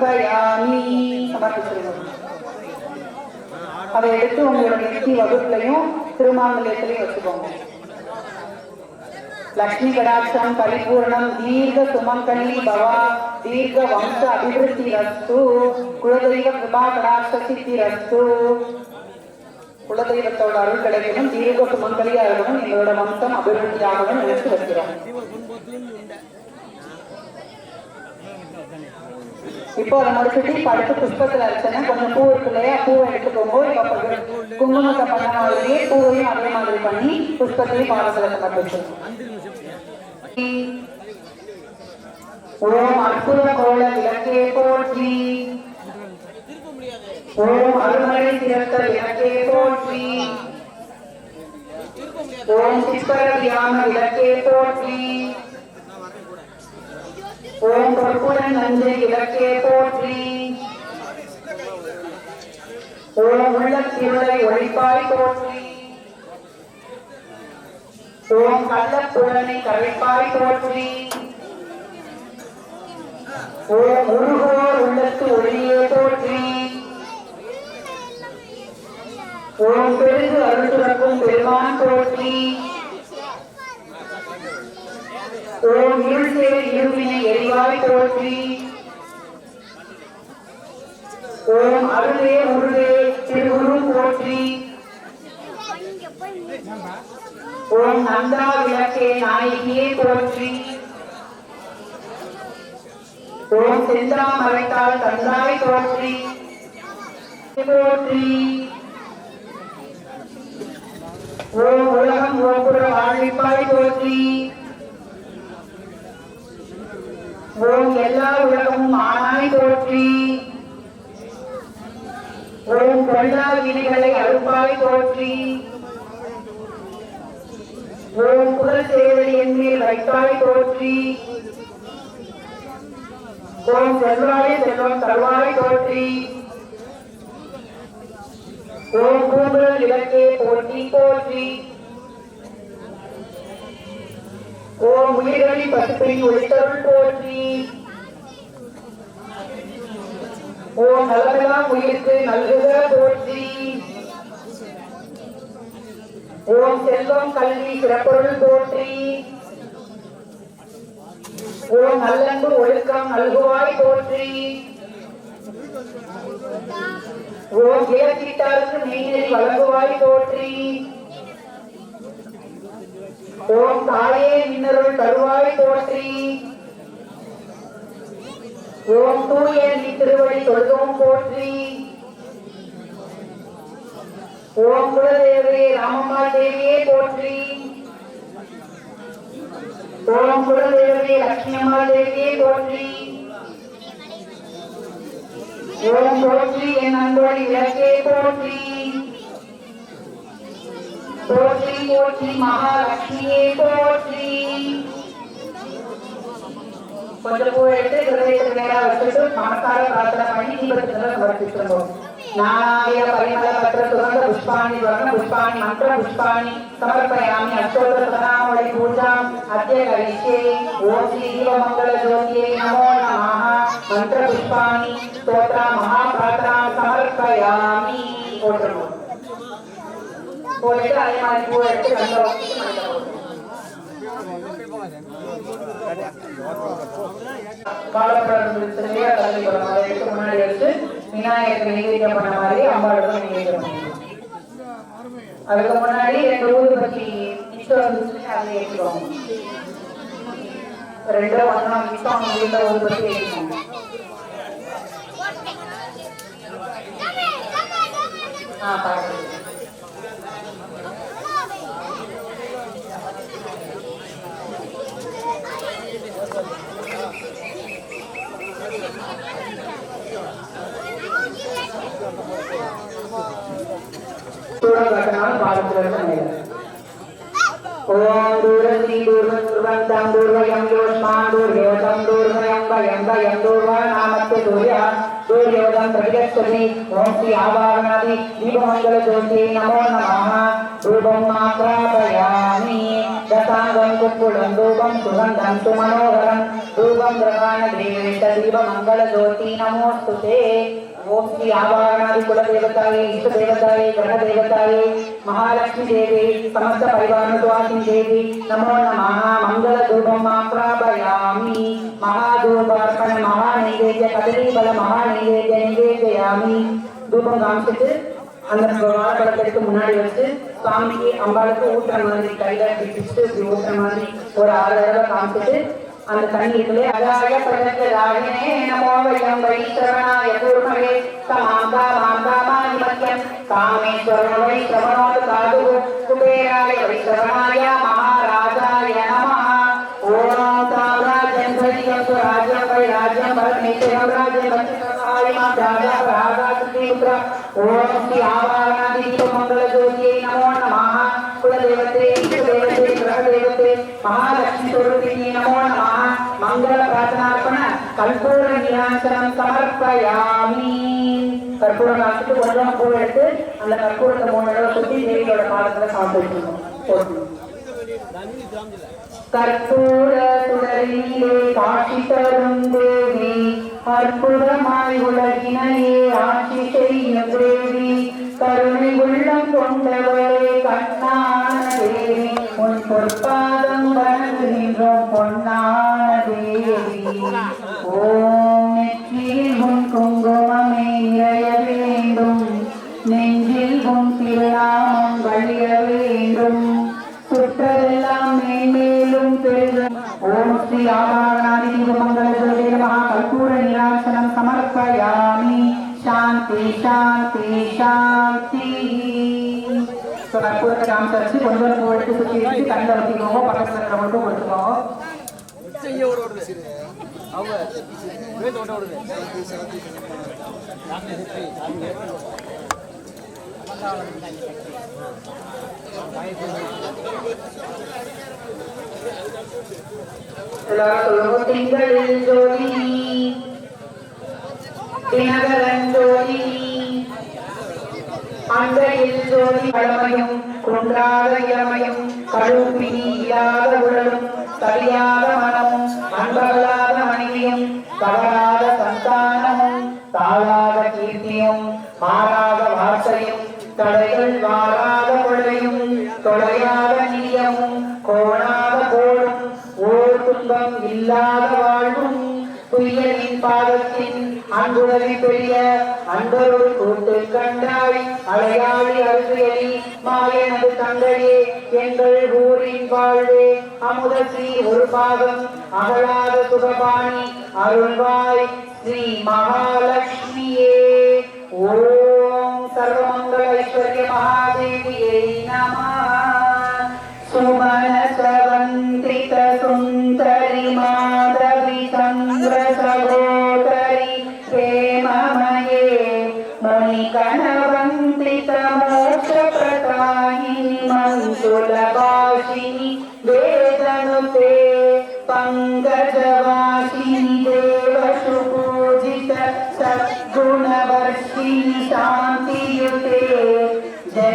சமர்ப்பயாமி சமர்ப்பிச்சிருக்கோம் அதை எடுத்து உங்களுடைய நெத்தி வகுப்புலையும் திருமாங்கல்யத்திலையும் வச்சுக்கோங்க. லக்ஷ்மி கடாட்சம் பரிபூர்ணம் தீர்க்க சுமங்கலி பவா தீர்க்க வம்ச அபிவிருத்தி ரஸ்து குலதெய்வ கிருபா கடாட்ச சித்தி ரஸ்து. குலதெய்வத்தோட அருள் கிடைக்கணும் தீர்க்க சுமங்கலியா இருக்கணும் எங்களோட வம்சம் அபிவிருத்தியாகவும் நினைத்து நினைச்சு இப்போ அதை முடிச்சுட்டு இப்ப அடுத்து புஷ்பத்துல அர்ச்சனை கொஞ்சம் பூ இருக்கு இல்லையா பூவை எடுத்துக்கோங்க இப்ப கொஞ்சம் குங்குமத்தை பண்ண மாதிரியே பூவையும் அதே மாதிரி பண்ணி புஷ்பத்தையும் பாதத்துல சமர்ப்பிச்சிருக்கோம் ஓம் அற்புத கோல விளக்கே போற்றி. ஓம் அருமலை சிறந்த விளக்கே போற்றி. ஓம் சிற்பர தியான விளக்கே போற்றி. ஓம் பொற்புடன் நஞ்சை விளக்கே போற்றி ஓம் உள்ளம் உள்ளத்திருளை ஒழிப்பாய் போற்றி ஓம் கள்ளப்புலனை கரைப்பாய் போற்றி ஓம் உருகோர் உள்ளத்து ஒளியே போற்றி ஓம் பெருகு அருள் சுரக்கும் பெருமான் தோற்றி ஓம் இருள் சேர் இருவினை எரிவாய் தோற்றி ஓம் அருளே உருளே திருகுரு போற்றி. ஓம் நந்தா விளக்கே நாயகியே போற்றி. ஓம் செந்தா மறைத்தால் தந்தாவை போற்றி. போற்றி. ஓம் உலகம் ஓம்புற வாழ்விப்பாய் போற்றி. ஓம் எல்லா உலகமும் ஆனாய் போற்றி. ஓம் கொல்லா வினைகளை அறுப்பாய் போற்றி. ஓம் புகழ் சேவடி என் மேல் வைத்தாய் போற்றி. ஓம் செல்வாய செல்வம் தருவாய் போற்றி. ஓம் கூடுதல் இலக்கே போற்றி போற்றி. ஓம் உயிர்களின் பசுப்பின் ஒளித்தருள் போற்றி. ஓ நலமெல்லாம் உயிருக்கு நல்குக போற்றி. ஓம் செல்வம் கல்வி சிறப்பொருள் போற்றி. ஓம் நல்லன்பு ஒழுக்கம் நல்குவாய் போற்றி. ஓம் இயற்கிட்டாருக்கு நீரில் வழங்குவாய் போற்றி. ஓம் தாயே மின்னருள் தருவாய் போற்றி. ஓம் தூய நீ திருவடி தொழுகவும் போற்றி. ஓம் குலதேவியே ராமம்மா தேவியே போற்றி. ஓம் குலதேவியே லட்சுமி தேவியே போற்றி. ஓம் போற்றி என் அன்போடு விளக்கே போற்றி. போற்றி போற்றி மகாலட்சுமியே போற்றி. கொஞ்சம் பூ எடுத்து ஹிருதயத்துக்கு நேரா வச்சுட்டு நமஸ்கார பிரார்த்தனை பண்ணி தீபத்துல சமர்ப்பிச்சிருந்தோம் நானாய பரிமள பத்திர சுகந்த புஷ்பாணி வர்ண புஷ்பாணி மந்திர புஷ்பாணி சமர்ப்பயாமி அஷ்டோத்தர சதாமொழி பூஜாம் அத்ய கரிஷ்யே ஓம் ஸ்ரீ தீபமங்கல ஜோதியே நமோ நமः மந்திர புஷ்பாணி ஸ்தோத்ரா மகாபிரார்த்தனா சமர்ப்பயாமி போட்டுருவோம் போட்டுட்டு அதே மாதிரி பூ எடுத்து கண்ட வச்சுட்டு முன்னாடி எடுத்து விநாயகருக்கு நைவேத்தியம் பண்ண மாதிரி அம்பாளுக்கு நைவேத்தியம் அதுக்கு முன்னாடி ரெண்டு ஊதுபத்தி மிச்சம் வந்துச்சு அதை ஏற்றிடுவாங்க ரெண்டும் ஒன்றா மிச்சம் வீட்டில் ஊதுபத்தி ஏற்றிக்கோங்க ஆ பாருங்க. சுமனோகரம் ரூபம் பிரகாண தேவேஷ தீபமங்கல ஜோதி நமோஸ்துதே ஓம் ஸ்ரீ ஆவாகனாதி குலதேவதாயே இஷ்ட தேவதாயே கிரக தேவதாயே மகாலட்சுமி தேவி சமஸ்த பரிவாரத்வாசினி தேவி நமோ நமः மங்கள தூபம் மாப்ராபயாமி மகாதூபார்ப்பண மகா நைவேத்திய கதலீபல மகா நைவேத்திய தூபம் காமிச்சிட்டு அந்த வாழைப்பழத்துக்கு முன்னாடி வச்சு சாமிக்கு அம்பாளுக்கு ஊட்டுற மாதிரி கையில இப்படி பிடிச்சிட்டு மாதிரி ஒரு ஆறு தடவை காமிச்சிட்டு அந்த தண்ணீர்களே அதாய பதக்க ராகினே நமோ வயம் வைஸ்வரனாய கூர்மவே சமாந்தா மாந்தா மாநிமத்தியம் காமேஸ்வரன வைஸ்வரனோடு காது குபேராய வைஸ்வரனாய மகாராஜாய நமः ஓம் சாம்ராஜ்யம் சதியம் சுராஜ்யம் வை ராஜ்யம் பரமேஸ்வரம் ராஜ்யம் பஞ்சகாலிமா ராஜா ராஜாதிபுத்திர ஓம் ஸ்ரீ ஆவாரணாதி மங்கள ஜோதியை கற்பூர நிராசனம் சமர்ப்பயாமி. கற்பூரம் வாசிட்டு கொஞ்சம் பூ எடுத்து அந்த கற்பூரத்தை மூணு தடவை சுத்தி தேவியோட பாதத்துல சமர்ப்பிக்கணும் கற்பூர சுடரிலே காட்சி தரும் தேவி அற்புதமாய் உலகினையே ஆட்சி செய்யும் தேவி. கருணை உள்ளம் கொண்டவரே கண்ணான தேவி உன் பொற்பாதம் வணங்குகின்றோம் பொன்னான தேவி. ஓம் நெற்றியில் உன் குங்குமமே நிறைய வேண்டும். நெஞ்சில் உன் திருநாமம் வழிய வேண்டும். சுற்றெல்லாம் மேன்மேலும் பெருக. ஓம் ஸ்ரீ கற்பூர நிராசனம் சமர்ப்பயாமி. சாந்தி சாந்தி சாந்தி. ஸோ கற்பூரத்தை காமிச்சாச்சு எடுத்து சுற்றி வச்சு கண்ணில் வச்சுக்கோங்க பக்கத்தில் இருக்கிறவங்களுக்கும் கொடுத்துக்கோங்க அவங்க வேட்டு ஓட்ட ஓடுது. எல்லாரும் ஜோதி தினகரன் ஜோதி ஜோதி பழமையும் குன்றாத இளமையும் கழுப்பினி இல்லாத உடலும் சரியாத மனமும் அன்பகலாத மனைவியும் தவறாத சந்தானமும் தாழாத கீர்த்தியும் மாறாத வார்த்தையும் தடைகள் வாராத கொள்ளையும் தொலையாத நீயமும் கோணாத கோளும் ஓர் துன்பம் இல்லாத பாதத்தின் பெரிய அன்பருள் கூட்டு கண்டாய் அலையாளி அருகையலி மாயனது தங்கையே எங்கள் ஊரின் வாழ்வே. அமுத ஸ்ரீ ஒரு பாகம் அகலாத சுகபாணி அருள்வாய் ஸ்ரீ மகாலட்சுமியே. ஓம் சர்வமங்கல ஐஸ்வர்ய மகா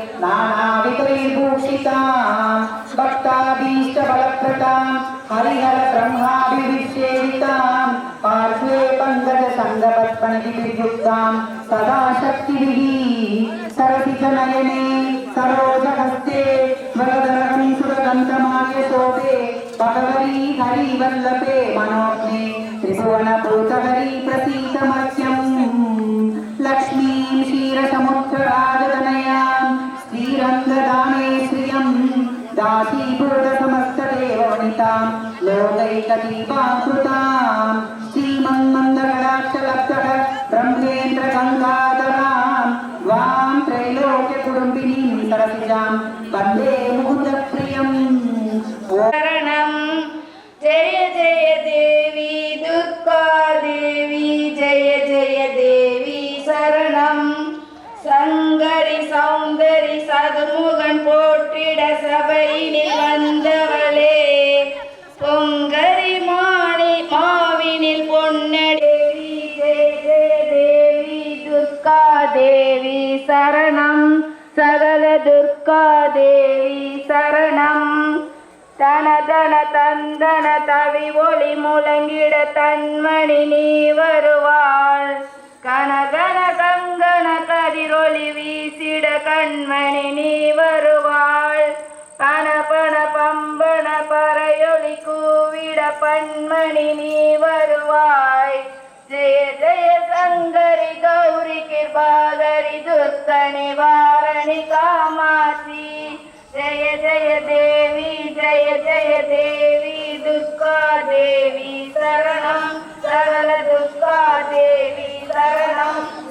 मणिगणैर् नानाविधैर्भूषितां भक्ताभीष्टबलप्रदां हरिहर ब्रह्माभिविश्येवितां पार्श्वे पङ्कजसङ्गपत्पणिभिर्युक्तां सदा शक्तिभिः सरसिजनयने सरोजहस्ते वरदरकं सुरगन्तमाल्यशोभे भगवती हरिवल्लभे मनोज्ञे त्रिभुवनभूतहरी प्रसीतमह्यम् శ్రీమాసీభూతసమస్తదేవనితాం లోకైకదీపాకృతాం శ్రీమన్మందగడాక్షలప్తట బ్రహ్మేంద్ర గంగాధరాం వాం త్రైలోక్య కుటుంబినీం సరసిజాం వందే ముహూర్త ప్రియం ఓరణ முழங்கிட தன்மணி நீ வருவாள். கனகன கங்கன கதிரொளி வீசிட கண்மணி நீ வருவாள். பன பன பம்பன பறையொளி கூவிட பண்மணி நீ வருவாய். ஜெய ஜெய சங்கரி கௌரி கிருபாகரி துர்க்கணி வாரணி காமாசி ஜெய ஜெய தேவி ஜெய ஜெய தேவி. दुःखा देवी शरणं सरल देवी शरणम्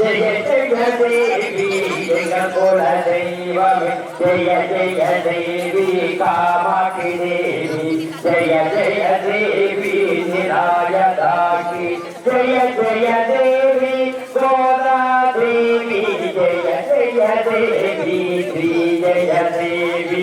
ஜெய ஜெய தேவி எங்கள் குல தெய்வமே ஜெய ஜெய தேவி காமாட்சி தேவி ஜெய ஜெய தேவி நிராயதாக்கி ஜெய ஜெய தேவி கோதா தேவி ஜெய ஜெய தேவி ஸ்ரீ ஜெய தேவி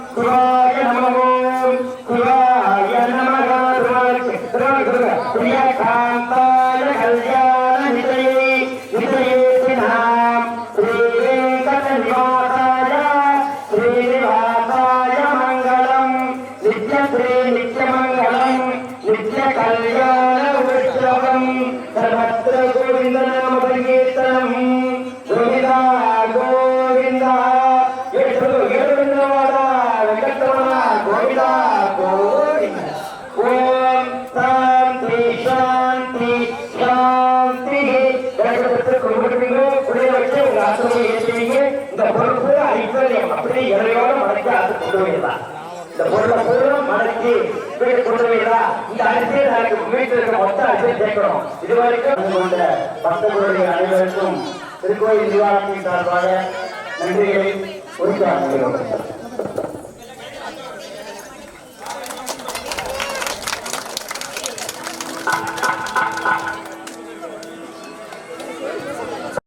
பொறுப்பு ஐஸ்வர்யம் அப்படி மடக்கி அது கொண்டு போயிடலாம் இந்த பொருளை பூரா மடக்கி வீட்டு கொண்டு போயிடலாம் இந்த அரிசியை நாளைக்கு வீட்டில் இருக்கிற மொத்த அரிசியை சேர்க்கணும் இது வரைக்கும் கொண்ட பக்தர்களுடைய அனைவருக்கும் திருக்கோயில் நிவாரணத்தின் சார்பாக நன்றிகளை உரித்தாக்குகிறோம்